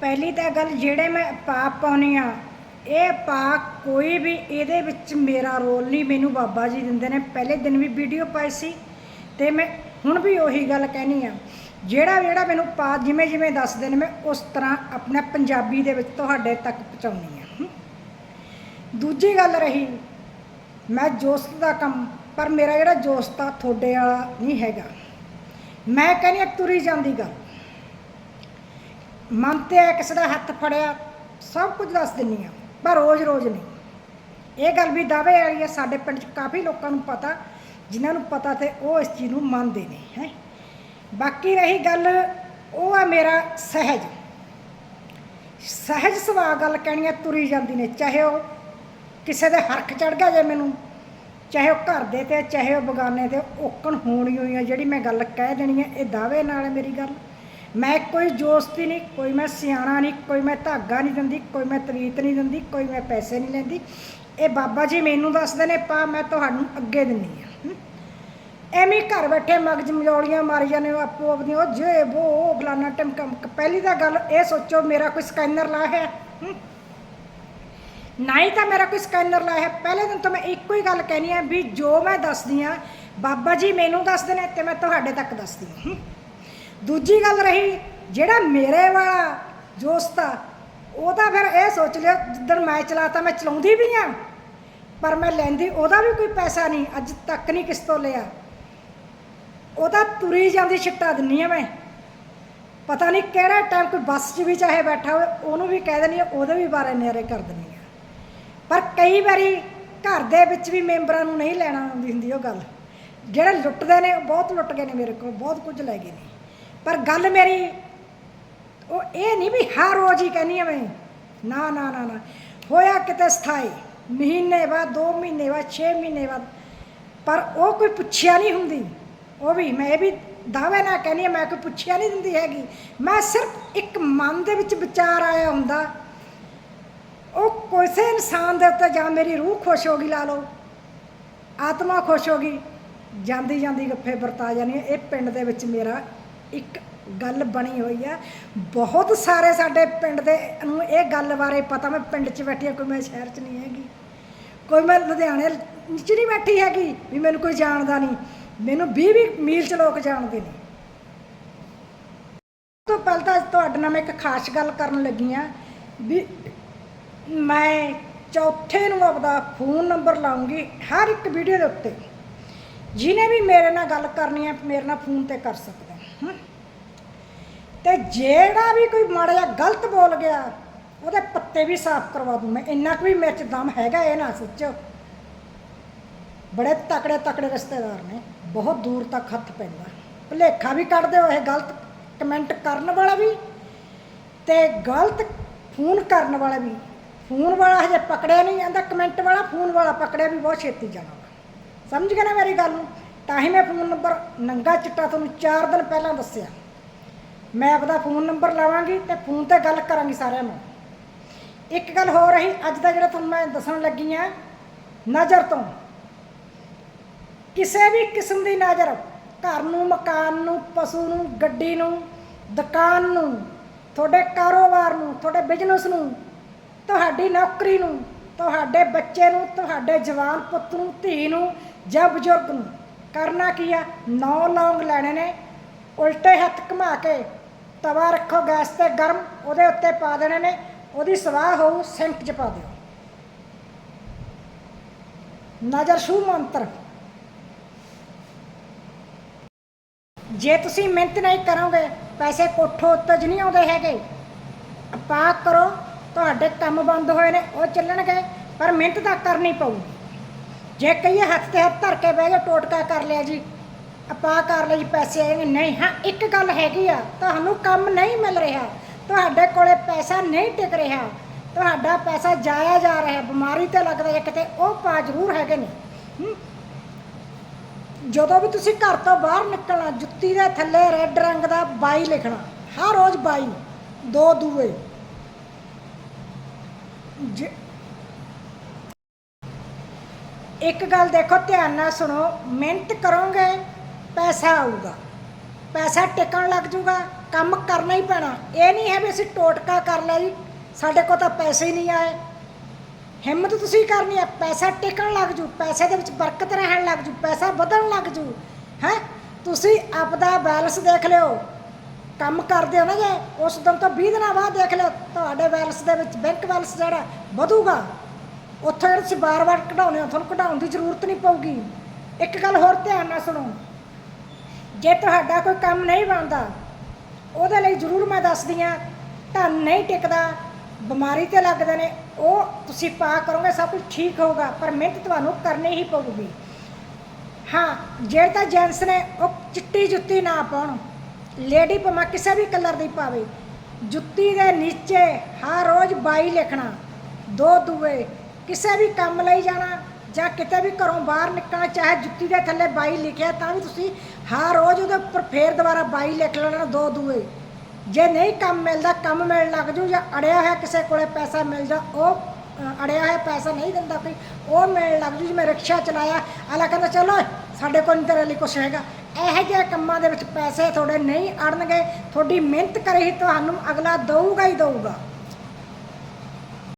ਪਹਿਲੀ ਤਾਂ ਗੱਲ ਜਿਹੜੇ ਮੈਂ ਪਾਪ ਪਾਉਣੀ ਆ, ਇਹ ਪਾ ਕੋਈ ਵੀ ਇਹਦੇ ਵਿੱਚ ਮੇਰਾ ਰੋਲ ਨਹੀਂ, ਮੈਨੂੰ ਬਾਬਾ ਜੀ ਦਿੰਦੇ ਨੇ। ਪਹਿਲੇ ਦਿਨ ਵੀ ਵੀਡੀਓ ਪਾਈ ਸੀ ਤੇ ਮੈਂ ਹੁਣ ਵੀ ਉਹੀ ਗੱਲ ਕਹਿਣੀ ਆ। ਜਿਹੜਾ ਜਿਹੜਾ ਮੈਨੂੰ ਪਾ ਜਿਵੇਂ ਜਿਵੇਂ ਦੱਸਦੇ ਨੇ, ਮੈਂ ਉਸ ਤਰ੍ਹਾਂ ਆਪਣਾ ਪੰਜਾਬੀ ਦੇ ਵਿੱਚ ਤੁਹਾਡੇ ਤੱਕ ਪਹੁੰਚਾਉਣੀ ਆ। ਦੂਜੀ ਗੱਲ ਰਹੀ, ਮੈਂ ਜੋਸਤ ਦਾ ਕੰਮ, ਪਰ ਮੇਰਾ ਜਿਹੜਾ ਜੋਸਤ ਆ, ਤੁਹਾਡੇ ਵਾਲਾ ਨਹੀਂ ਹੈਗਾ। ਮੈਂ ਕਹਿੰਦੀ ਆ, ਤੁਰੀ ਜਾਂਦੀ ਗੱਲ। ਮਨ ਕਿਸੇ ਦਾ ਹੱਥ ਫੜਿਆ, ਸਭ ਕੁਝ ਦੱਸ ਦਿੰਨੀ ਆ, ਪਰ ਰੋਜ਼-ਰੋਜ਼ ਨਹੀਂ। ਇਹ ਗੱਲ ਵੀ ਦਾਅਵੇ ਵਾਲੀ ਹੈ ਸਾਡੇ ਪਿੰਡ 'ਚ ਕਾਫੀ ਲੋਕਾਂ ਨੂੰ ਪਤਾ, ਜਿਨ੍ਹਾਂ ਨੂੰ ਪਤਾ ਤੇ ਉਹ ਇਸ ਚੀਜ਼ ਨੂੰ ਮੰਨਦੇ ਨੇ, ਹੈ। ਬਾਕੀ ਰਹੀ ਗੱਲ, ਉਹ ਆ ਮੇਰਾ ਸਹਿਜ। ਸਹਿਜ ਸੁਭਾਅ ਗੱਲ ਕਹਿਣੀ ਆ, ਤੁਰੀ ਜਾਂਦੀ ਨੇ, ਚਾਹੇ ਉਹ ਕਿਸੇ ਦੇ ਹਰਖ ਚੜ ਗਿਆ ਜੇ ਮੈਨੂੰ, ਚਾਹੇ ਉਹ ਘਰ ਦੇ ਤੇ ਚਾਹੇ ਉਹ ਬਗਾਨੇ ਤੇ ਓਕਣ ਹੋਣੀ ਹੋਈ ਆ, ਜਿਹੜੀ ਮੈਂ ਗੱਲ ਕਹਿ ਦੇਣੀ ਹੈ ਇਹ ਦਾਅਵੇ ਨਾਲ ਮੇਰੀ ਗੱਲ। ਮੈਂ ਕੋਈ ਜੋਸਤੀ ਨਹੀਂ, ਕੋਈ ਮੈਂ ਸਿਆਣਾ ਨਹੀਂ, ਕੋਈ ਮੈਂ ਧਾਗਾ ਨਹੀਂ ਦਿੰਦੀ, ਕੋਈ ਮੈਂ ਤਰੀਤ ਨਹੀਂ ਦਿੰਦੀ, ਕੋਈ ਮੈਂ ਪੈਸੇ ਨਹੀਂ ਲੈਂਦੀ। ਇਹ ਬਾਬਾ ਜੀ ਮੈਨੂੰ ਦੱਸਦੇ ਨੇ, ਪਾ ਮੈਂ ਤੁਹਾਨੂੰ ਅੱਗੇ ਦਿੰਨੀ ਆ। ਹਮ। ਐਵੇਂ ਘਰ ਬੈਠੇ ਮਗਜ ਮਜੌਲੀਆਂ ਮਾਰੀ ਜਾਂਦੇ ਆਪੋ ਆਪਣੀ, ਉਹ ਜੇ ਉਹ ਉਹ ਫਲਾਨਾ ਟਮਕਮ ਪਹਿਲੀ ਤਾਂ ਗੱਲ ਇਹ ਸੋਚੋ, ਮੇਰਾ ਕੋਈ ਸਕੈਨਰ ਲਾ ਹੈ? ਨਹੀਂ ਤਾਂ ਮੇਰਾ ਕੋਈ ਸਕੈਨਰ ਲਾਇਆ ਹੈ। ਪਹਿਲੇ ਦਿਨ ਤੋਂ ਮੈਂ ਇੱਕੋ ਹੀ ਗੱਲ ਕਹਿਣੀ ਹੈ ਵੀ ਜੋ ਮੈਂ ਦੱਸਦੀ ਆ, ਬਾਬਾ ਜੀ ਮੈਨੂੰ ਦੱਸਦੇ ਨੇ ਤੇ ਮੈਂ ਤੁਹਾਡੇ ਤੱਕ ਦੱਸਦੀ ਹਾਂ? ਦੂਜੀ ਗੱਲ ਰਹੀ, ਜਿਹੜਾ ਮੇਰੇ ਵਾਲਾ ਜੋਸਤ ਆ, ਉਹ ਤਾਂ ਫਿਰ ਇਹ ਸੋਚ ਲਿਆ, ਜਿੱਦਣ ਮੈਂ ਚਲਾਤਾ, ਮੈਂ ਚਲਾਉਂਦੀ ਵੀ ਆ, ਪਰ ਮੈਂ ਲੈਂਦੀ, ਉਹਦਾ ਵੀ ਕੋਈ ਪੈਸਾ ਨਹੀਂ, ਅੱਜ ਤੱਕ ਨਹੀਂ ਕਿਸ ਤੋਂ ਲਿਆ। ਉਹਦਾ ਤੁਰੀ ਜਾਂਦੀ, ਛਿੱਟਾ ਦਿੰਨੀ ਆ ਮੈਂ। ਪਤਾ ਨਹੀਂ ਕਿਹੜਾ ਟਾਈਮ ਕੋਈ ਬੱਸ 'ਚ ਵੀ ਚਾਹੇ ਬੈਠਾ ਹੋਵੇ, ਉਹਨੂੰ ਵੀ ਕਹਿ ਦਿੰਦੀ ਆ, ਉਹਦੇ ਵੀ ਬਾਰੇ ਨਿਆਰੇ ਕਰ ਦਿੰਦੀ ਆ। ਪਰ ਕਈ ਵਾਰੀ ਘਰ ਦੇ ਵਿੱਚ ਵੀ ਮੈਂਬਰਾਂ ਨੂੰ ਨਹੀਂ ਲੈਣਾ ਆਉਂਦੀ ਹੁੰਦੀ ਉਹ ਗੱਲ। ਜਿਹੜੇ ਲੁੱਟਦੇ ਨੇ ਬਹੁਤ ਲੁੱਟ ਗਏ ਨੇ ਮੇਰੇ ਕੋਲ, ਬਹੁਤ ਕੁਝ ਲੈ ਗਏ ਨੇ। ਪਰ ਗੱਲ ਮੇਰੀ, ਉਹ ਇਹ ਨਹੀਂ ਵੀ ਹਰ ਰੋਜ਼ ਹੀ ਕਹਿੰਦੀ ਆ ਮੈਂ। ਨਾ ਨਾ ਨਾ ਨਾ। ਹੋਇਆ ਕਿਤੇ ਸਥਾਈ, ਮਹੀਨੇ ਬਾਅਦ 2 ਮਹੀਨੇ ਬਾਅਦ 6 ਮਹੀਨੇ ਬਾਅਦ। ਪਰ ਉਹ ਕੋਈ ਪੁੱਛਿਆ ਨਹੀਂ ਹੁੰਦੀ। ਉਹ ਵੀ ਮੈਂ ਇਹ ਵੀ ਦਾਅਵੇ ਨਾਲ ਕਹਿੰਦੀ ਆ, ਮੈਂ ਕੋਈ ਪੁੱਛਿਆ ਨਹੀਂ ਦਿੰਦੀ ਹੈਗੀ। ਮੈਂ ਸਿਰਫ ਇੱਕ ਮਨ ਦੇ ਵਿੱਚ ਵਿਚਾਰ ਆਇਆ ਹੁੰਦਾ। ਉਹ ਕਿਸੇ ਇਨਸਾਨ ਦੇ ਉੱਤੇ ਜਾਂ ਮੇਰੀ ਰੂਹ ਖੁਸ਼ ਹੋ ਗਈ, ਲਾ ਲਓ। ਆਤਮਾ ਖੁਸ਼ ਹੋ ਗਈ। ਜਾਂਦੀ ਜਾਂਦੀ ਗੱਫੇ ਵਰਤਾ ਜਾਣੀ ਇਹ ਪਿੰਡ ਦੇ ਵਿੱਚ ਮੇਰਾ ਇੱਕ ਗੱਲ ਬਣੀ ਹੋਈ ਆ ਬਹੁਤ ਸਾਰੇ ਸਾਡੇ ਪਿੰਡ ਦੇ ਨੂੰ ਇਹ ਗੱਲ ਬਾਰੇ ਪਤਾ, ਮੈਂ ਪਿੰਡ 'ਚ ਬੈਠੀ ਆ ਕੋਈ ਮੈਂ ਸ਼ਹਿਰ 'ਚ ਨਹੀਂ ਹੈਗੀ। ਕੋਈ ਮੈਂ ਲੁਧਿਆਣੇ 'ਚ ਨਹੀਂ ਬੈਠੀ ਹੈਗੀ ਵੀ ਮੈਨੂੰ ਕੋਈ ਜਾਣਦਾ ਨਹੀਂ। ਮੈਨੂੰ 20 20 ਮੀਲ 'ਚ ਲੋਕ ਜਾਣਦੇ ਨੇ। ਤੋਂ ਪਹਿਲਾਂ ਤਾਂ ਤੁਹਾਡੇ ਨਾਲ ਮੈਂ ਇੱਕ ਖਾਸ ਗੱਲ ਕਰਨ ਲੱਗੀ ਆ ਵੀ ਮੈਂ ਚੌਥੇ ਨੂੰ ਆਪਦਾ ਫੋਨ ਨੰਬਰ ਲਾਉਂਗੀ ਹਰ ਇੱਕ ਵੀਡੀਓ ਦੇ ਉੱਤੇ। ਜਿਹਨੇ ਵੀ ਮੇਰੇ ਨਾਲ ਗੱਲ ਕਰਨੀ ਹੈ, ਮੇਰੇ ਨਾਲ ਫੋਨ ਤੇ ਕਰ ਸਕਦਾ ਹਾਂ ਤੇ ਜਿਹੜਾ ਵੀ ਕੋਈ ਮਾੜਾ ਜਿਹਾ ਗਲਤ ਬੋਲ ਗਿਆ, ਉਹਦੇ ਪੱਤੇ ਵੀ ਸਾਫ਼ ਕਰਵਾ ਦੂੰ ਮੈਂ। ਇੰਨਾ ਕੁ ਵੀ ਮੇਰੇ 'ਚ ਦਮ ਹੈਗਾ ਇਹ ਨਾ, ਸੋਚੋ। ਬੜੇ ਤਕੜੇ ਤਕੜੇ ਰਿਸ਼ਤੇਦਾਰ ਨੇ। ਬਹੁਤ ਦੂਰ ਤੱਕ ਹੱਥ ਪੈਂਦਾ। ਭੁਲੇਖਾ ਵੀ ਕੱਢਦੇ ਹੋ ਇਹ ਗਲਤ ਕਮੈਂਟ ਕਰਨ ਵਾਲਾ ਵੀ ਤੇ ਗਲਤ ਫੋਨ ਕਰਨ ਵਾਲਾ ਵੀ। ਫੋਨ ਵਾਲਾ ਹਜੇ ਪਕੜਿਆ ਨਹੀਂ ਜਾਂਦਾ, ਕਮੈਂਟ ਵਾਲਾ, ਫੋਨ ਵਾਲਾ ਪਕੜਿਆ ਵੀ ਬਹੁਤ ਛੇਤੀ ਜਾਣਾ। ਸਮਝ ਗਏ ਨਾ ਮੇਰੀ ਗੱਲ ਨੂੰ? ਤਾਂ ਹੀ ਮੈਂ ਫੋਨ ਨੰਬਰ ਨੰਗਾ ਚਿੱਟਾ ਤੁਹਾਨੂੰ 4 ਦਿਨ ਪਹਿਲਾਂ ਦੱਸਿਆ। ਮੈਂ ਆਪਦਾ ਫੋਨ ਨੰਬਰ ਲਵਾਂਗੀ ਤੇ ਫੋਨ ਤੇ ਗੱਲ ਕਰਾਂਗੀ ਸਾਰਿਆਂ ਨੂੰ। ਇੱਕ ਗੱਲ ਹੋ ਰਹੀ, ਅੱਜ ਦਾ ਜਿਹੜਾ ਤੁਹਾਨੂੰ ਮੈਂ ਦੱਸਣ ਲੱਗੀ ਆ ਨਜ਼ਰ ਤੋਂ। ਕਿਸੇ ਵੀ ਕਿਸਮ ਦੀ ਨਜ਼ਰ, ਘਰ ਨੂੰ, ਮਕਾਨ ਨੂੰ, ਪਸ਼ੂ ਨੂੰ, ਗੱਡੀ ਨੂੰ, ਦੁਕਾਨ ਨੂੰ, ਤੁਹਾਡੇ ਕਾਰੋਬਾਰ ਨੂੰ, ਤੁਹਾਡੇ ਬਿਜ਼ਨਸ ਨੂੰ, ਤੁਹਾਡੀ ਨੌਕਰੀ ਨੂੰ, ਤੁਹਾਡੇ ਬੱਚੇ ਨੂੰ, ਤੁਹਾਡੇ ਜਵਾਨ ਪੁੱਤ ਨੂੰ, ਧੀ ਨੂੰ ਜਾਂ ਬਜ਼ੁਰਗ ਨੂੰ। ਕਰਨਾ ਕੀ ਆ? ਨੌ ਲੌਂਗ ਲੈਣੇ ਨੇ। ਉਲਟੇ ਹੱਥ ਘੁਮਾ ਕੇ ਤਵਾ ਰੱਖੋ ਗੈਸ ਤੇ ਗਰਮ, ਉਹਦੇ ਉੱਤੇ ਪਾ ਦੇਣੇ ਨੇ। ਉਹਦੀ ਸਵਾਹ ਹੋਊ, ਸਿੰਕ 'ਚ ਪਾ ਦਿਓ। ਨਜ਼ਰ ਛੂ ਮੰਤਰ। ਜੇ ਤੁਸੀਂ ਮਿਹਨਤ ਨਹੀਂ ਕਰੋਗੇ, ਪੈਸੇ ਕੋਠੋ ਉੱਤੇ ਨਹੀਂ ਆਉਂਦੇ ਹੈਗੇ। ਪਾਕ ਕਰੋ, ਤੁਹਾਡੇ ਕੰਮ ਬੰਦ ਹੋਏ ਨੇ, ਉਹ ਚੱਲਣਗੇ, ਪਰ ਮਿਹਨਤ ਤਾਂ ਕਰਨੀ ਪਊਗੀ ਜੇ ਕਹੀਏ ਹੱਥ ਤੇ ਹੱਥ ਧਰ ਕੇ ਬਹਿ ਜਾ, ਟੋਟਕਾ ਕਰ ਲਿਆ ਜੀ। ਆਪਾ ਕਰ ਲਿਆ ਜੀ, ਪੈਸੇ ਆਏਗੇ ਨਹੀਂ, ਹਾਂ, ਇੱਕ ਗੱਲ ਹੈਗੀ ਆ, ਤੁਹਾਨੂੰ ਕੰਮ ਨਹੀਂ ਮਿਲ ਰਿਹਾ। ਤੁਹਾਡੇ ਕੋਲੇ ਪੈਸਾ ਨਹੀਂ ਟਿਕ ਰਿਹਾ। ਤੁਹਾਡਾ ਪੈਸਾ ਜਾਇਆ ਜਾ ਰਿਹਾ। ਬਿਮਾਰੀ ਤੇ ਲੱਗਦਾ ਜੇ ਕਿਤੇ, ਉਹ ਪਾ ਜ਼ਰੂਰ ਹੈਗੇ ਨੇ। ਜਦੋਂ ਵੀ ਤੁਸੀਂ ਘਰ ਤੋਂ ਬਾਹਰ ਨਿਕਲਣਾ, ਜੁੱਤੀ ਦੇ ਥੱਲੇ ਰੈੱਡ ਰੰਗ ਦਾ ਬਾਈ ਲਿਖਣਾ, ਹਰ ਰੋਜ਼ ਬਾਈ ਦੋ ਦੂਏ। ਜੇ- ਇੱਕ ਗੱਲ ਦੇਖੋ, ਧਿਆਨ ਨਾਲ ਸੁਣੋ, ਮਿਹਨਤ ਕਰੋਗੇ, ਪੈਸਾ ਆਊਗਾ। ਪੈਸਾ ਟਿਕਣ ਲੱਗ ਜੂਗਾ, ਕੰਮ ਕਰਨਾ ਹੀ ਪੈਣਾ। ਇਹ ਨਹੀਂ ਹੈ ਵੀ ਅਸੀਂ ਟੋਟਕਾ ਕਰ ਲਿਆ ਜੀ, ਸਾਡੇ ਕੋਲ ਤਾਂ ਪੈਸੇ ਹੀ ਨਹੀਂ ਆਏ। ਹਿੰਮਤ ਤੁਸੀਂ ਕਰਨੀ ਹੈ, ਪੈਸਾ ਟਿਕਣ ਲੱਗ ਜੂ, ਪੈਸੇ ਦੇ ਵਿੱਚ ਬਰਕਤ ਰਹਿਣ ਲੱਗ ਜੂ, ਪੈਸਾ ਵਧਣ ਲੱਗ ਜੂ, ਹੈ? ਤੁਸੀਂ ਆਪਦਾ ਬੈਲੈਂਸ ਦੇਖ ਲਿਓ। ਕੰਮ ਕਰਦੇ ਹੋ ਨਾ ਜੇ, ਉਸ ਦਿਨ ਤੋਂ 20 ਦਿਨਾਂ ਬਾਅਦ ਦੇਖ ਲਿਓ, ਤੁਹਾਡੇ ਬੈਲੈਂਸ ਦੇ ਵਿੱਚ ਬੈਂਕ ਬੈਲੈਂਸ ਜਿਹੜਾ ਵਧੂਗਾ। ਉੱਥੋਂ ਜਿਹੜੇ ਤੁਸੀਂ ਬਾਰ-ਬਾਰ ਕਢਾਉਣੇ ਹੋ, ਤੁਹਾਨੂੰ ਕਢਾਉਣ ਦੀ ਜ਼ਰੂਰਤ ਨਹੀਂ ਪਊਗੀ। ਇੱਕ ਗੱਲ ਹੋਰ ਧਿਆਨ ਨਾਲ ਸੁਣੋ। ਜੇ ਤੁਹਾਡਾ ਕੋਈ ਕੰਮ ਨਹੀਂ ਬਣਦਾ, ਉਹਦੇ ਲਈ ਜ਼ਰੂਰ ਮੈਂ ਦੱਸਦੀ ਆ ਧਨ ਨਹੀਂ ਟਿਕਦਾ, ਬਿਮਾਰੀ ਤੇ ਲੱਗਦੇ ਨੇ, ਉਹ ਤੁਸੀਂ ਪਾ ਕਰੋਗੇ, ਸਭ ਕੁਝ ਠੀਕ ਹੋਊਗਾ, ਪਰ ਮਿਹਨਤ ਤੁਹਾਨੂੰ ਕਰਨੀ ਹੀ ਪਊਗੀ। ਹਾਂ ਜਿਹੜੇ ਤਾਂ ਜੈਂਟਸ ਨੇ ਉਹ ਚਿੱਟੀ ਜੁੱਤੀ ਨਾ ਪਾਉਣ ਲੇਡੀ ਭਾਵੇਂ ਕਿਸੇ ਵੀ ਕਲਰ ਦੀ ਪਾਵੇ, ਜੁੱਤੀ ਦੇ ਨੀਚੇ ਹਰ ਰੋਜ਼ ਬਾਈ ਲਿਖਣਾ, ਦੋ ਦੂਏ ਕਿਸੇ ਵੀ ਕੰਮ ਲਈ ਜਾਣਾ ਜਾਂ ਕਿਤੇ ਵੀ ਘਰੋਂ ਬਾਹਰ ਨਿਕਲਣਾ ਚਾਹੇ ਜੁੱਤੀ ਦੇ ਥੱਲੇ ਬਾਈ ਲਿਖਿਆ ਤਾਂ ਵੀ ਤੁਸੀਂ ਹਰ ਰੋਜ਼ ਉਹਦੇ ਉੱਪਰ ਫੇਰ ਦੁਬਾਰਾ ਬਾਈ ਲਿਖ ਲੈਣਾ ਦੋ ਦੂਏ ਜੇ ਨਹੀਂ ਕੰਮ ਮਿਲਦਾ ਕੰਮ ਮਿਲਣ ਲੱਗ ਜੂ ਜਾਂ ਅੜਿਆ ਹੋਇਆ ਕਿਸੇ ਕੋਲੇ ਪੈਸਾ ਮਿਲ ਜਾ ਉਹ ਅ, ਅੜਿਆ ਹੋਇਆ ਪੈਸਾ ਨਹੀਂ ਦਿੰਦਾ ਕੋਈ ਉਹ ਮਿਲਣ ਲੱਗ ਜੂ ਜਿਵੇਂ ਰਿਕਸ਼ਾ ਚਲਾਇਆ ਆਲਾ ਕਹਿੰਦਾ ਚਲੋ ਸਾਡੇ ਕੋਲ ਨਹੀਂ ਤੇਰੇ ਲਈ ਕੁਛ ਹੈਗਾ ਇਹੋ ਜਿਹੇ ਕੰਮਾਂ ਦੇ ਵਿੱਚ ਪੈਸੇ ਤੁਹਾਡੇ ਨਹੀਂ ਅੜਨਗੇ ਤੁਹਾਡੀ ਮਿਹਨਤ ਕਰੇ ਹੀ ਤੁਹਾਨੂੰ ਅਗਲਾ ਦਊਗਾ ਹੀ ਦਊਗਾ